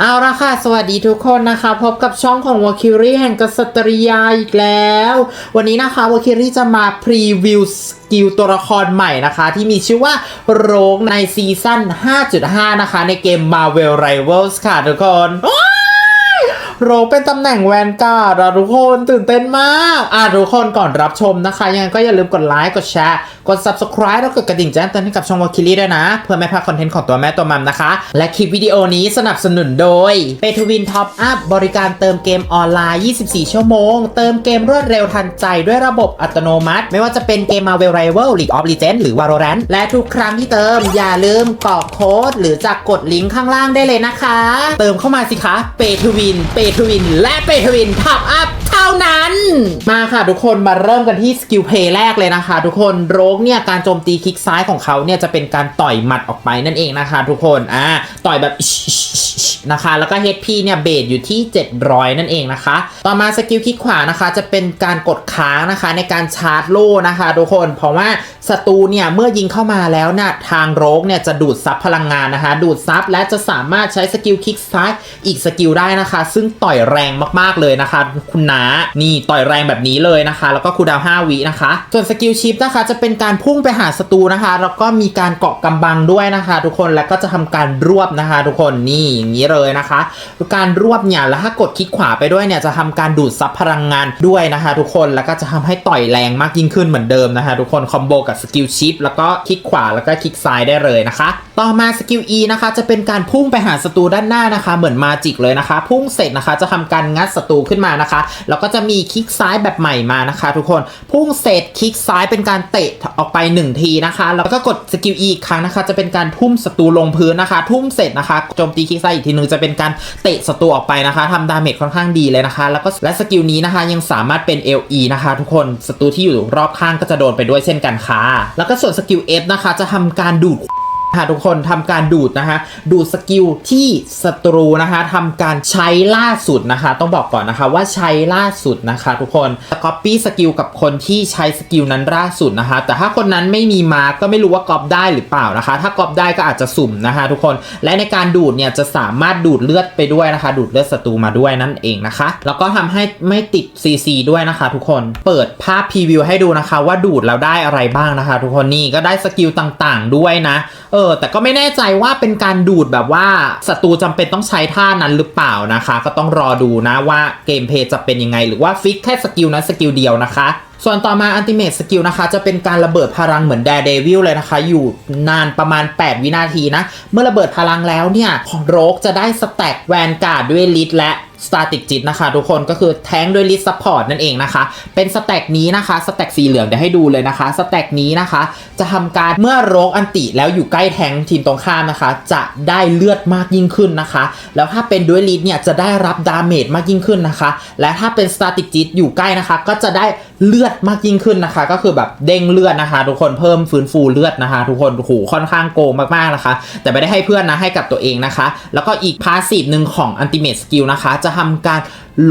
เอาละค่ะ สวัสดีทุกคนนะคะ พบกับช่องของวอคิรี่แห่งกษัตริยาอีกแล้ว วันนี้นะคะวอคิรี่จะมาพรีวิวสกิลตัวละครใหม่นะคะ ที่มีชื่อว่าโรงในซีซั่น 5.5 นะคะ ในเกม Marvel Rivals ค่ะทุกคน โรงเป็นตำแหน่งแวนการ์ดอะทุกคนตื่นเต้นมาก อะทุกคนก่อนรับชมนะคะ ยังไงก็อย่าลืมกดไลค์ กดแชร์ กด subscribe แล้วกดกระดิ่งแจ้งเตือนให้กับช่องว a คิรีด้วยนะ เพื่อไม่พลาดคอนเทนต์ของตัวแม่ตัวมัมนะคะ และคลิปวิดีโอนี้สนับสนุนโดยเปทวินท็อปอัพบริการเติมเกมออนไลน์ 24 ชั่วโมง เติมเกมรวดเร็วทันใจด้วยระบบอัตโนมัติ ไม่ว่าจะเป็นเกม Marvel Rival League of Legends หรือ Valorant และทุกครั้งที่เติมอย่าลืมกรอกโค้ดหรือจะกดลิงก์ข้างล่างได้เลยนะคะ เติมเข้ามาสิคะเปทวินเปทวิน และเปทวินท็อปอัพเท่านั้น มาค่ะทุกคนมาเริ่มกันที่สกิลเพย์แรกเลยนะคะ ทุกคนโรกเนี่ยการโจมตีคลิกซ้ายของเขาเนี่ยจะเป็นการต่อยหมัดออกไปนั่นเองนะคะ ทุกคนอ่าต่อยแบบ นะคะ แล้วก็ HP เนี่ยเบสอยู่ที่ 700 นั่นเองนะคะ ต่อมาสกิลคลิกขวานะคะ จะเป็นการกดค้างนะคะในการชาร์จโล่นะคะทุกคน เพราะว่าศัตรูเนี่ยเมื่อยิงเข้ามาแล้วนะ่ะทางโรกเนี่ยจะดูดซับพลังงานนะคะ ดูดซับและจะสามารถใช้สกิลคลิกซ้ายอีกสกิลได้นะคะ ซึ่งต่อยแรงมากๆเลยนะคะ คุณนานี่ต่อยแรงแบบนี้เลยนะคะ แล้วก็คูดาว5วินะคะ ส่วนสกิลชิปนะคะจะเป็นการพุ่งไปหาศัตรูนะคะ แล้วก็มีการเกาะกำบังด้วยนะคะ ทุกคน แล้วก็จะทำการรวบนะคะ ทุกคน นี่อย่างนี้เลยนะคะ การรวบเนี่ยแล้วถ้ากดคลิกขวาไปด้วยเนี่ยจะทำการดูดซับพลังงานด้วยนะคะ ทุกคนแล้วก็จะทำให้ต่อยแรงมากยิ่งขึ้นเหมือนเดิมนะคะ ทุกคนคอมโบกับสกิลชิปแล้วก็คลิกขวาแล้วก็คลิกซ้ายได้เลยนะคะ ต่อมาสกิล E นะคะ จะเป็นการพุ่งไปหาศัตรูด้านหน้านะคะ เหมือนมาจิกเลยนะคะ พุ่งเสร็จนะคะจะทำการงัดศัตรูขึ้นมานะคะแล้วก็จะมีคลิกซ้ายแบบใหม่มานะคะ ทุกคนพุ่งเสร็จคลิกซ้ายเป็นการเตะออกไป 1 ทีนะคะแล้วก็กดสกิล E อีกครั้งนะคะ จะเป็นการทุ่มศัตรูลงพื้นนะคะ ทุ่มเสร็จนะคะโจมตีคลิกซ้ายอีกทีนึงจะเป็นการเตะศัตรูออกไปนะคะทำดาเมจค่อนข้างดีเลยนะคะ แล้วก็และสกิลนี้นะคะยังสามารถเป็น LE นะคะ ทุกคนศัตรูที่อยู่รอบข้างก็จะโดนไปด้วยเช่นกันค่ะแล้วก็ส่วนสกิล F นะคะจะทำการดูด ค่ะทุกคนทำการดูดนะคะดูดสกิลที่ศัตรูนะคะทำการใช้ล่าสุดนะคะ ต้องบอกก่อนนะคะว่าใช้ล่าสุดนะคะ ทุกคนก๊อปปี้สกิลกับคนที่ใช้สกิลนั้นล่าสุดนะคะ แต่ถ้าคนนั้นไม่มีมาร์กก็ไม่รู้ว่าก๊อปได้หรือเปล่านะคะ ถ้าก๊อปได้ก็อาจจะสุ่มนะคะ ทุกคนและในการดูดเนี่ยจะสามารถดูดเลือดไปด้วยนะคะ ดูดเลือดศัตรูมาด้วยนั่นเองนะคะ แล้วก็ทำให้ไม่ติด CC ด้วยนะคะ ทุกคนเปิดภาพพรีวิวให้ดูนะคะ ว่าดูดแล้วได้อะไรบ้างนะคะ ทุกคนนี่ก็ได้สกิลต่างๆ ด้วยนะเออแต่ก็ไม่แน่ใจว่าเป็นการดูดแบบว่าศัตรูจำเป็นต้องใช้ท่านั้นหรือเปล่านะคะ ก็ต้องรอดูนะว่าเกมเพย์จะเป็นยังไง หรือว่าฟิกแค่สกิลนั้นสกิลเดียวนะคะส่วนต่อมาอันติเม e สกิลนะคะ จะเป็นการระเบิดพลังเหมือนแดร์เดวิลเลยนะคะ อยู่นานประมาณ 8 วินาทีนะ เมื่อระเบิดพลังแล้วเนี่ยโรกจะได้สแต็กแวนการ์ดด้วยลิทและสตาติกจิตนะคะ ทุกคนก็คือแทงด้วยลิสซัพพอร์ตนั่นเองนะคะ เป็นสแต็กนี้นะคะสแต็กสีเหลืองเดี๋ยวให้ดูเลยนะคะสแต็กนี้นะคะ จะทำการเมื่อโรกอันติแล้วอยู่ใกล้แทงทีมตรงข้ามนะคะ จะได้เลือดมากยิ่งขึ้นนะคะ แล้วถ้าเป็นด้วยลิสเนี่ยจะได้รับดาเมจมากยิ่งขึ้นนะคะ และถ้าเป็นสตาติกจิตอยู่ใกล้นะคะ ก็จะได้เลือดมากยิ่งขึ้นนะคะ ก็คือแบบเด้งเลือดนะคะ ทุกคนเพิ่มฟื้นฟูเลือดนะคะ ทุกคนโอ้โหค่อนข้างโกงมากๆนะคะ แต่ไม่ได้ให้เพื่อนนะให้กับตัวเองนะคะ แล้วก็อีกพาสีฟหนึ่งของอันติเมทสกิลนะคะ จะทำการ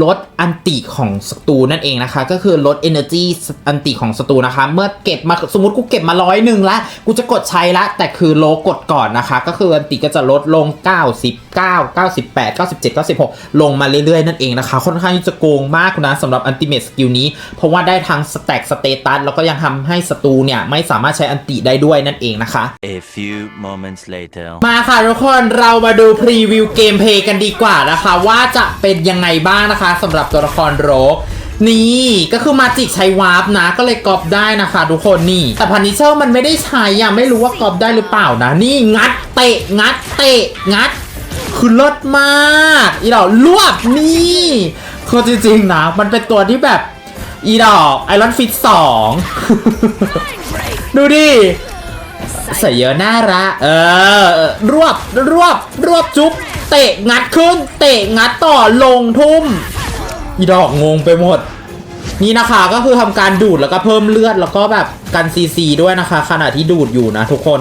ลดอันติของศัตรูนั่นเองนะคะ ก็คือลด energy อันติของศัตรูนะคะ เมื่อเก็บมาสมมติกูเก็บมาร้อยหนึ่งละกูจะกดใช้ละ แต่คือโลกดก่อนนะคะ ก็คืออันติก็จะลดลง 99 98 97 96 ลงมาเรื่อยๆ นั่นเองนะคะ ค่อนข้างที่จะโกงมากนะสำหรับอันติเม e สกิลนี้ เพราะว่าได้ทั้งสแต็กสเตตัสแล้วก็ยังทำให้ศัตรูเนี่ย ไม่สามารถใช้อันติได้ด้วยนั่นเองนะคะ A few moments later. มาค่ะทุกคนเรามาดูพรีวิวเกมเพลย์กันดีกว่านะคะ ว่าจะเป็นยังไงบ้างนะคะสำหรับตัวละครโรกนี่ก็คือมาจิกใช้วาร์ปนะ ก็เลยกรอบได้นะคะ ทุกคนนี่ แต่พันิเชอร์มันไม่ได้ใช้ยังไม่รู้ว่ากรอบได้หรือเปล่านะ นี่งัดเตะงัดเตะงัด คือเลิศมากอีดอกลวบนี่คือจริงๆนะ มันเป็นตัวที่แบบอีดอกไอรอนฟิตสองดูดิใส่เยอะน่ารักเออ รวบรวบรวบจุ๊บ เตะงัดขึ้น เตะงัดต่อลงทุ่ม อีดอกงงไปหมด นี่นะคะก็คือทำการดูดแล้วก็เพิ่มเลือดแล้วก็แบบกันซีซีด้วยนะคะ ขณะที่ดูดอยู่นะทุกคน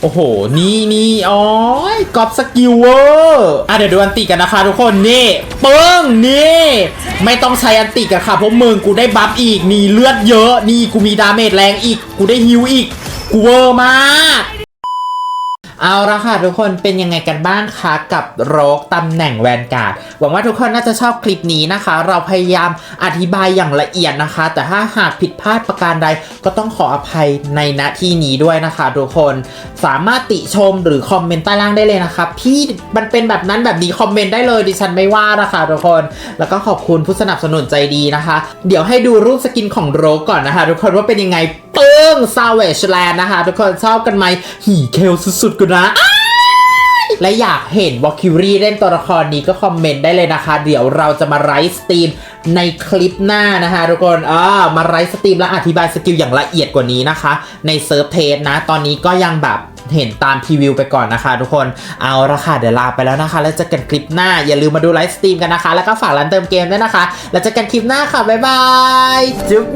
โอ้โห นี่นี่อ๋อยกอบสกิลเวอร์อะเดี๋ยวดูอันติกันนะคะทุกคนนี่เปิ้งนี่ ไม่ต้องใช้อันติกันค่ะเพราะมึงกูได้บัฟอีกนี่เลือดเยอะ นี่กูมีดาเมจแรงอีก กูได้ฮิวอีกกูเวอร์มาก เอาละค่ะทุกคนเป็นยังไงกันบ้างคะกับโรคตำแหน่งแวนการ์ดหวังว่าทุกคนน่าจะชอบคลิปนี้นะคะ เราพยายามอธิบายอย่างละเอียดนะคะ แต่ถ้าหากผิดพลาดประการใดก็ต้องขออภัยในณที่นี้ด้วยนะคะ ทุกคนสามารถติชมหรือคอมเมนต์ใต้ล่างได้เลยนะคะพี่มันเป็นแบบนั้นแบบนี้คอมเมนต์ได้เลยดิฉันไม่ว่านะคะทุกคน แล้วก็ขอบคุณผู้สนับสนุนใจดีนะคะ เดี๋ยวให้ดูรูปสกินของโรกก่อนนะคะ ทุกคนว่าเป็นยังไงปึ้ง Savage Land นะคะ ทุกคนชอบกันไหมหีเคลสุดๆกันนะ และอยากเห็นวอคิวรีเล่นตัวละครนี้ก็คอมเมนต์ได้เลยนะคะ เดี๋ยวเราจะมาไลฟ์สตรีมในคลิปหน้านะคะทุกคนอ่ามาไลฟ์สตรีมและอธิบายสกิลอย่างละเอียดกว่านี้นะคะ ในเซิร์ฟเทสนะ ตอนนี้ก็ยังแบบเห็นตามพรีวิวไปก่อนนะคะ ทุกคนเอาละค่ะเดี๋ยวลาไปแล้วนะคะ แล้วเจอกันคลิปหน้า อย่าลืมมาดูไลฟ์สตรีมกันนะคะ แล้วก็ฝากร้านเติมเกมด้วยนะคะ แล้วเจอกันคลิปหน้าค่ะบ๊ายบายจุ๊บ